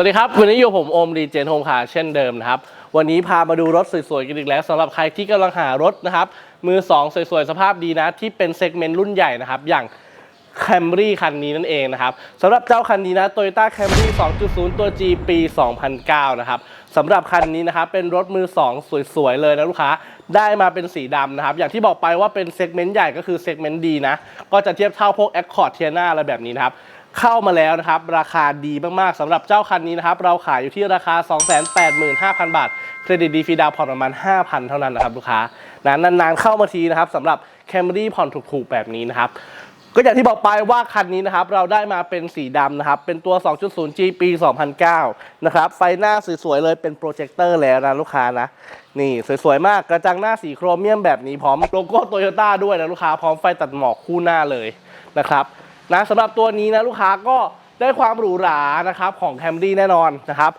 สวัสดีครับ วันนี้อยู่ผมโอมรีเจนโฮมคาเช่นเดิมนะครับ วันนี้พามาดูรถสวยๆกันอีกแล้วสำหรับใครที่กำลังหารถนะครับ มือ 2 สวยๆ สภาพดีนะ ที่เป็นเซกเมนต์รุ่นใหญ่นะครับ อย่าง Camry คันนี้นั่นเองนะครับสำหรับเจ้าคันนี้นะ Toyota Camry 2.0 ตัว G ปี 2009 นะครับสำหรับคันนี้นะครับเป็นรถมือ 2 สวยๆ เลยนะลูกค้า ได้มาเป็นสีดำนะครับ อย่างที่บอกไปว่าเป็นเซกเมนต์ใหญ่ก็คือเซกเมนต์ดีนะ ก็จะเทียบเท่าพวก Accord t i a n a อะไรแบบนี้นะครับ เข้ามาแล้วนะครับ ราคาดีมากๆสำหรับเจ้าคันนี้นะครับ เราขายอยู่ที่ราคา 285,000 บาท เครดิตดีฟรีดาวผ่อนประมาณ 5,000 เท่านั้นนะครับลูกค้านะนานๆเข้ามาทีนะครับสำหรับ Camry ผ่อนถูกๆแบบนี้นะครับก็อย่างที่บอกไปว่าคันนี้นะครับเราได้มาเป็นสีดำนะครับ เป็นตัว 2.0G ปี 2009 นะครับ ไฟหน้าสวยๆเลยเป็นโปรเจคเตอร์แล้วนะลูกค้านะ นี่สวยๆมากกระจังหน้าสีโครเมียมแบบนี้พร้อมโลโก้โตโยต้าด้วยนะลูกค้าพร้อมไฟตัดหมอกคู่หน้าเลยนะครับ นะสำหรับตัวนี้นะลูกค้าก็ได้ความหรูหรานะครับของแคมรี่แน่นอนนะครับ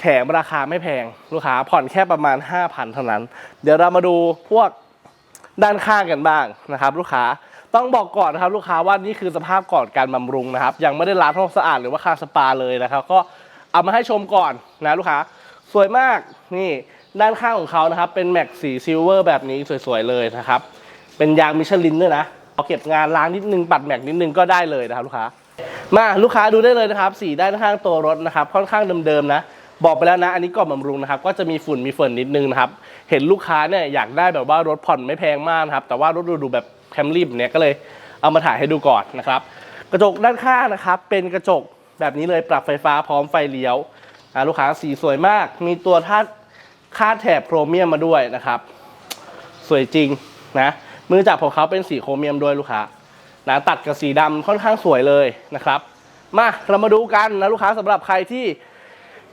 แถมราคาไม่แพงลูกค้าผ่อนแค่ประมาณ 5,000 เท่านั้น เดี๋ยวเรามาดูพวกด้านข้างกันบ้างนะครับ ลูกค้าต้องบอกก่อนนะครับลูกค้าว่านี่คือสภาพก่อนการบำรุงนะครับ ยังไม่ได้ล้างทำความสะอาดหรือว่าคาสปาเลยนะครับ ก็เอามาให้ชมก่อนนะลูกค้าสวยมากนี่ด้านข้างของเขานะครับ เป็นแม็กสีซิลเวอร์แบบนี้สวยๆเลยนะครับ เป็นยางมิชลินด้วยนะ เอาเก็บงานล้างนิดนึงปัดแม็กนิดนึงก็ได้เลยนะครับลูกค้า มาลูกค้าดูได้เลยนะครับสีด้านข้างตัวรถนะครับค่อนข้างเดิมๆนะบอกไปแล้วนะ อันนี้ก่องบำรุงนะครับ ก็จะมีฝุ่นมีฝุ่นนิดนึงนะครับ เห็นลูกค้าเนี่ยอยากได้แบบว่ารถผ่อนไม่แพงมากนะครับ แต่ว่ารถดูๆแบบแคมรีบเนี้ยก็เลยเอามาถ่ายให้ดูก่อนนะครับ กระจกด้านข้างนะครับ เป็นกระจกแบบนี้เลยปรับไฟฟ้าพร้อมไฟเลี้ยวอ่าลูกค้าสีสวยมาก มีตัวทัดคาดแถบโครเมียมมาด้วยนะครับ สวยจริงนะ มือจับของเขาเป็นสีโครเมียมด้วยลูกค้านะตัดกับสีดำค่อนข้างสวยเลยนะครับ มาเรามาดูกันนะลูกค้าสำหรับใครที่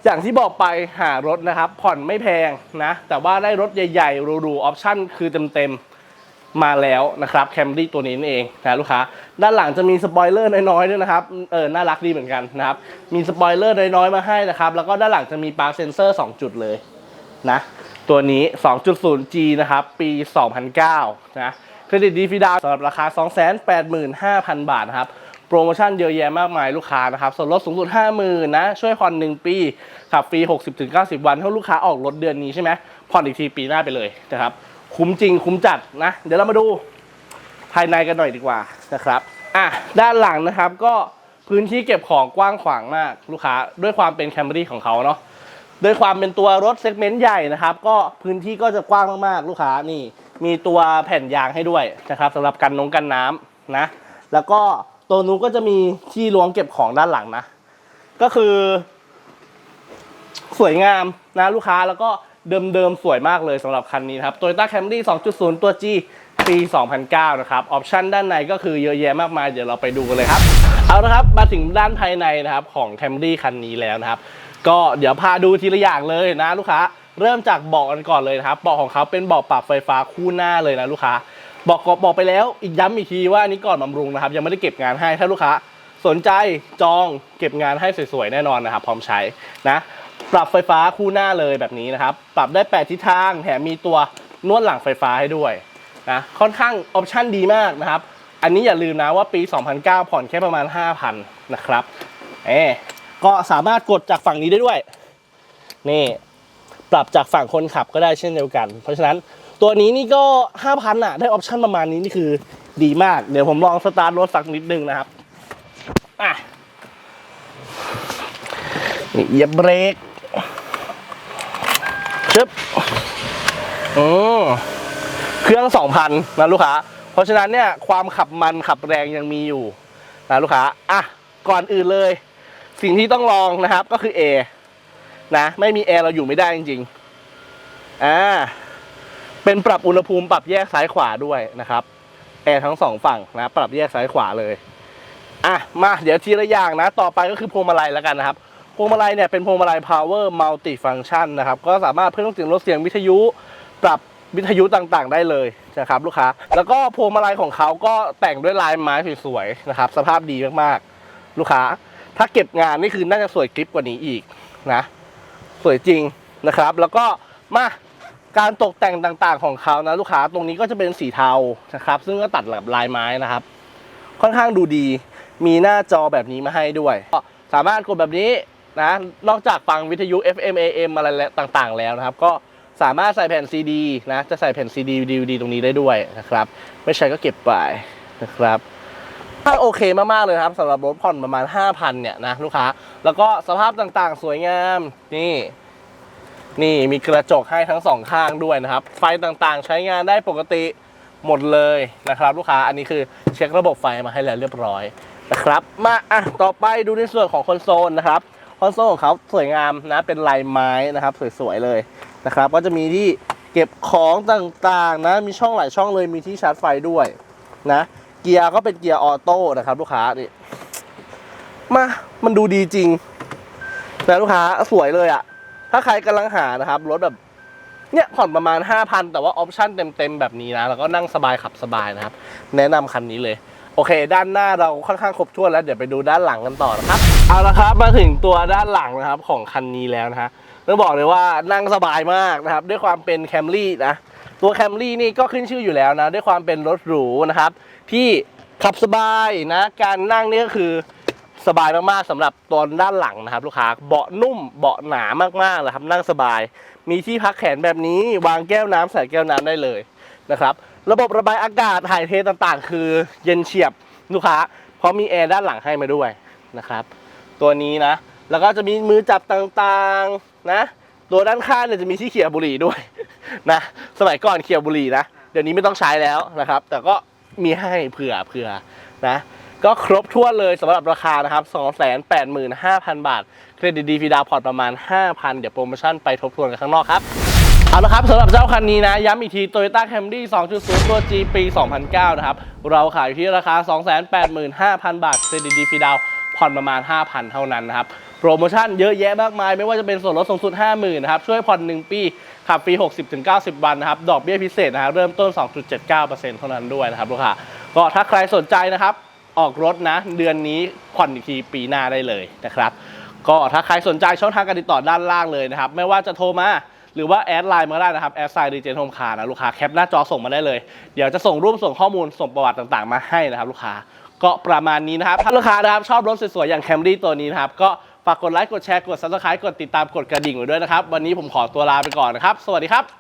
อย่างที่บอกไปหารถนะครับ ผ่อนไม่แพงนะ แต่ว่าได้รถใหญ่ๆหรูๆออปชั่นคือเต็มๆมาแล้วนะครับแคมรี่ตัวนี้นั่นเองนะลูกค้า ด้านหลังจะมีสปอยเลอร์น้อยๆด้วยนะครับเออน่ารักดีเหมือนกันนะครับ มีสปอยเลอร์น้อยๆมาให้นะครับ แล้วก็ด้านหลังจะมีปาร์คเซนเซอร์ 2 จุดเลยนะ ตัวนี้ 2.0G นะครับ ปี 2009 นะเครดิตดีฟีดาวสำหรับราคา 285,000 บาทนะครับ โปรโมชั่นเยอะแยะมากมายลูกค้านะครับ ส่วนลดสูงสุด 50,000นะ ช่วยผ่อน 1 ปี ขับฟรี 60-90 วัน ถ้าลูกค้าออกรถเดือนนี้ใช่ไหมผ่อนอีกทีปีหน้าไปเลยนะครับ คุ้มจริงคุ้มจัดนะ เดี๋ยวเรามาดูภายในกันหน่อยดีกว่านะครับอะด้านหลังนะครับก็พื้นที่เก็บของกว้างขวางมากลูกค้าด้วยความเป็นแคมรี่ของเขาเนาะ ดยความเป็นตัวรถเซกเมนต์ใหญ่นะครับ ก็พื้นที่ก็จะกว้างมากๆ ลูกค้านี่ มีตัวแผ่นยางให้ด้วยนะครับสำหรับกันนองกันน้ำนะ แล้วก็ตัวนู้นก็จะมีที่ล้วงเก็บของด้านหลังนะ ก็คือ สวยงามนะลูกค้าแล้วก็เดิมๆ สวยมากเลยสำหรับคันนี้ครับ Toyota Camry 2.0 ตัว G ปี 2009 นะครับ ออปชันด้านในก็คือเยอะแยะมากมาย เดี๋ยวเราไปดูกันเลยครับ เอาละครับ มาถึงด้านภายในนะครับของ Camry คันนี้แล้วนะครับ ก็เดี๋ยวพาดูทีละอย่างเลยนะลูกค้า เริ่มจากเบาะกันก่อนเลยนะครับเบาะของเขาเป็นเบาะปรับไฟฟ้าคู่หน้าเลยนะลูกค้าบอกก็บอกไปแล้วอีกย้ำอีกทีว่าอันนี้ก่อนบำรุงนะครับ ยังไม่ได้เก็บงานให้ถ้าลูกค้าสนใจจองเก็บงานให้สวยๆแน่นอนนะครับ พร้อมใช้นะ ปรับไฟฟ้าคู่หน้าเลยแบบนี้นะครับ ปรับได้ 8 ทิศทางแถมมีตัวนวดหลังไฟฟ้าให้ด้วยนะค่อนข้างออปชั่นดีมากนะครับ อันนี้อย่าลืมนะว่าปี 2009 ผ่อนแค่ประมาณ 5,000 นะครับเอ ก็สามารถกดจากฝั่งนี้ได้ด้วย นี่ ปรับจากฝั่งคนขับก็ได้เช่นเดียวกัน เพราะฉะนั้นตัวนี้นี่ก็5,000อะ ได้ออปชั่นประมาณนี้นี่คือดีมาก เดี๋ยวผมลองสตาร์ทรถสักนิดนึงนะครับอะนี่เหยียบเบรกชึบอืมเครื่องสองพันนะลูกค้า เพราะฉะนั้นเนี่ยความขับมันขับแรงยังมีอยู่นะลูกค้า อะ ก่อนอื่นเลย สิ่งที่ต้องลองนะครับก็คือ A นะ ไม่มีแอร์เราอยู่ไม่ได้จริงๆอ่าเป็นปรับอุณหภูมิปรับแยกซ้ายขวาด้วยนะครับแอร์ทั้งสองฝั่งนะปรับแยกซ้ายขวาเลยอะมาเดี๋ยวทีละอย่างนะ ต่อไปก็คือพวงมาลัยแล้วกันนะครับพวงมาลัยเนี่ยเป็นพวงมาลัย power multi function นะครับ ก็สามารถเพิ่มเสียงลดเสียงวิทยุปรับวิทยุต่างๆ ได้เลยนะครับลูกค้า แล้วก็พวงมาลัยของเขาก็แต่งด้วยลายไม้สวยๆนะครับ สภาพดีมากๆ ลูกค้า ถ้าเก็บงานนี่คือน่าจะสวยกริปกว่านี้อีกนะ สวยจริงนะครับ แล้วก็มาการตกแต่งต่างๆของเขานะลูกค้าตรงนี้ก็จะเป็นสีเทานะครับ ซึ่งก็ตัดแบบลายไม้นะครับ ค่อนข้างดูดี มีหน้าจอแบบนี้มาให้ด้วยก็สามารถกดแบบนี้นะนอกจากฟังวิทยุ FM AM อะไรต่างๆ แล้วนะครับ ก็สามารถใส่แผ่นซีดีนะจะใส่แผ่นซีดีดีวดีตรงนี้ได้ด้วยนะครับ ไม่ใช่ก็เก็บไปนะครับ ถ้าโอเคมากๆเลยครับสำหรับรถผ่อนประมาณ 5,000 เนี่ยนะลูกค้า แล้วก็สภาพต่างๆ สวยงามนี่ นี่มีกระจกให้ทั้งสองข้างด้วยนะครับ ไฟต่างๆ ใช้งานได้ปกติหมดเลยนะครับ ลูกค้าอันนี้คือเช็คระบบไฟมาให้แล้วเรียบร้อยนะครับมาอะต่อไปดูในส่วนของคอนโซลนะครับคอนโซลของเขาสวยงามนะเป็นลายไม้นะครับ สวยๆเลยนะครับ ก็จะมีที่เก็บของต่างๆนะมีช่องหลายช่องเลยมีที่ชาร์จไฟด้วยนะ เกียร์ก็เป็นเกียร์ออโต้นะครับ ลูกค้านี่มามันดูดีจริงนะลูกค้าสวยเลยอะถ้าใครกำลังหานะครับรถแบบเนี่ยผ่อนประมาณ 5,000 แต่ว่าออปชั่นเต็มๆ แบบนี้นะ แล้วก็นั่งสบายขับสบายนะครับ แนะนำคันนี้เลย โอเค ด้านหน้าเราค่อนข้างครบถ้วนแล้ว เดี๋ยวไปดูด้านหลังกันต่อนะครับ เอาละครับ มาถึงตัวด้านหลังนะครับของคันนี้แล้วนะฮะต้องบอกเลยว่านั่งสบายมากนะครับ ด้วยความเป็นแคมรี่นะ ตัวแคมรี่นี่ก็ขึ้นชื่ออยู่แล้วนะ ด้วยความเป็นรถหรูนะครับ ที่ขับสบายนะ การนั่งนี่ก็คือสบายมากๆสำหรับตอนด้านหลังนะครับ ลูกค้าเบาะนุ่มเบาะหนามากๆเลยครับนั่งสบาย มีที่พักแขนแบบนี้วางแก้วน้ำใส่แก้วน้ำได้เลยนะครับ ระบบระบายอากาศถ่ายเทต่างๆ คือเย็นเฉียบลูกค้าเพราะมีแอร์ด้านหลังให้มาด้วยนะครับ ตัวนี้นะ แล้วก็จะมีมือจับต่างๆนะ ตัวด้านข้างเนี่ยจะมีที่เขี่ยบุหรี่ด้วยนะ สมัยก่อนเขี่ยบุหรี่นะ เดี๋ยวนี้ไม่ต้องใช้แล้วนะครับ แต่ก็ มีให้เผื่อเผื่อนะก็ครบถ้วนเลยสำหรับราคานะครับ 285,000 บาท เครดิตดีฟีดาวผ่อนประมาณ 5,000 เดี๋ยวโปรโมชั่นไปทบทวนกันข้างนอกครับ เอาละครับสำหรับเจ้าคันนี้นะ ย้ำอีกที Toyota Camry 2.0 ตัว G ปี 2009 นะครับ เราขายอยู่ที่ราคา 285,000 บาท เครดิตดีฟีดาวผ่อนประมาณ 5,000 เท่านั้นนะครับ โปรโมชั่นเยอะแยะมากมาย ไม่ว่าจะเป็นส่วนลดสูงสุด 50,000 นะครับ ช่วยผ่อน 1 ปี ขับฟรี 60-90 วันนะครับ ดอกเบี้ยพิเศษนะครับ เริ่มต้น 2.79%เท่านั้นด้วยนะครับลูกค้า ก็ถ้าใครสนใจนะครับ ออกรถนะ เดือนนี้ผ่อนอีกทีปีหน้าได้เลยนะครับ ก็ถ้าใครสนใจช่องทางการติดต่อด้านล่างเลยนะครับ ไม่ว่าจะโทรมาหรือว่าแอดไลน์มาได้นะครับ แอดไซน์ดีเจนโฮมคาร์นะลูกค้าแคปหน้าจอส่งมาได้เลย เดี๋ยวจะส่งรูปส่งข้อมูลส่งประวัติต่างๆ มาให้นะครับลูกค้าก็ประมาณนี้นะครับถ้าลูกค้านะครับชอบรถสวยๆอย่างแคมรี่ตัวนี้นะครับก็ ฝากกดไลค์กดแชร์กดซับสไครต์กดติดตามกดกระดิ่งไว้ด้วยนะครับ วันนี้ผมขอตัวลาไปก่อนนะครับ สวัสดีครับ